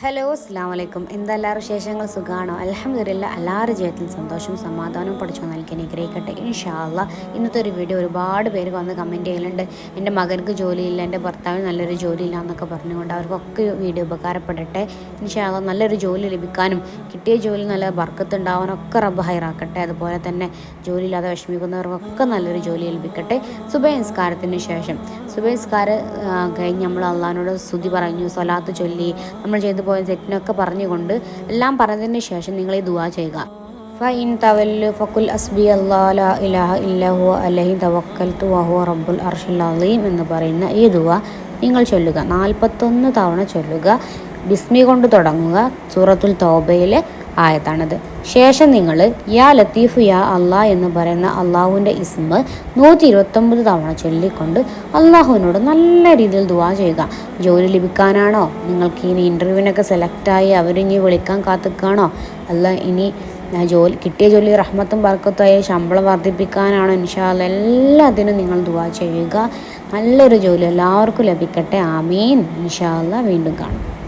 Hello അസ്സാം വലൈക്കും എന്താ എല്ലാവരും വിശേഷങ്ങൾ? സുഖമാണോ അലഹമില്ല എല്ലാവരുടെ ജീവിതത്തിൽ സന്തോഷവും സമാധാനവും പഠിച്ചു നൽകി അനുഗ്രഹിക്കട്ടെ. ഇൻഷാല്ല ഇന്നത്തെ ഒരു വീഡിയോ ഒരുപാട് പേര് വന്ന് കമന്റ് ചെയ്യലുണ്ട് എന്റെ മകൾക്ക് ജോലിയില്ല എന്റെ ഭർത്താവിന് നല്ലൊരു ജോലിയില്ല എന്നൊക്കെ പറഞ്ഞുകൊണ്ട് അവർക്കൊക്കെ വീഡിയോ ഉപകാരപ്പെടട്ടെ. ഇൻഷാല്ല നല്ലൊരു ജോലി ലഭിക്കാനും കിട്ടിയ ജോലി നല്ല ബർക്കത്ത് ഉണ്ടാവാനൊക്കെ റബ്ബ് ഹൈറാക്കട്ടെ. അതുപോലെ തന്നെ ജോലിയില്ലാതെ വിഷമിക്കുന്നവർക്കൊക്കെ നല്ലൊരു ജോലി ലഭിക്കട്ടെ. സുബൈസ്കാരത്തിന് ശേഷം സുബൈ നിസ്കാരം കഴിഞ്ഞ് നമ്മൾ അള്ളഹാനോട് സ്തുതി പറഞ്ഞു സ്വലാത്ത് ചൊല്ലി നമ്മൾ ചെയ്തു പോയ തെറ്റിനൊക്കെ പറഞ്ഞുകൊണ്ട് എല്ലാം പറഞ്ഞതിന് ശേഷം നിങ്ങൾ ഈ ദുവാ ചെയ്യുക. ഫൈൻ തവല്ലു ഫക്കുൽ അസ്ബി അല്ലാ ലാ ഇലാഹ ഇല്ലഹു അലഹി തവക്കൽത്തു വഹു റബ്ബുൽ അർഷിൽ അലീം എന്ന് പറയുന്ന ഈ ദുവ നിങ്ങൾ ചൊല്ലുക. നാൽപ്പത്തൊന്ന് തവണ ചൊല്ലുക. ബിസ്മി കൊണ്ട് തുടങ്ങുക. സൂറത്തുൽ തൗബയിലെ ആയത്താണത് ശേഷം നിങ്ങൾ യാ ലത്തീഫ് യാ അള്ളാ എന്ന് പറയുന്ന അള്ളാഹുവിന്റെ ഇസ്മ നൂറ്റി ഇരുപത്തൊമ്പത് തവണ ചൊല്ലിക്കൊണ്ട് അള്ളാഹുവിനോട് നല്ല രീതിയിൽ ദുവാ ചെയ്യുക. ജോലി ലഭിക്കാനാണോ? നിങ്ങൾക്ക് ഇനി ഇന്റർവ്യൂവിനൊക്കെ സെലക്റ്റായി അവരിനി വിളിക്കാൻ കാത്തുക്കാണോ? അല്ല ഇനി ജോലി കിട്ടിയ ജോലി റഹ്മത്തും ബർക്കത്തായി ശമ്പളം വർദ്ധിപ്പിക്കാനാണോ? ഇൻഷാല്ല എല്ലാത്തിനും നിങ്ങൾ ദുവാ ചെയ്യുക. നല്ലൊരു ജോലി എല്ലാവർക്കും ലഭിക്കട്ടെ. ആമീൻ. ഇൻഷാല്ല വീണ്ടും കാണാം.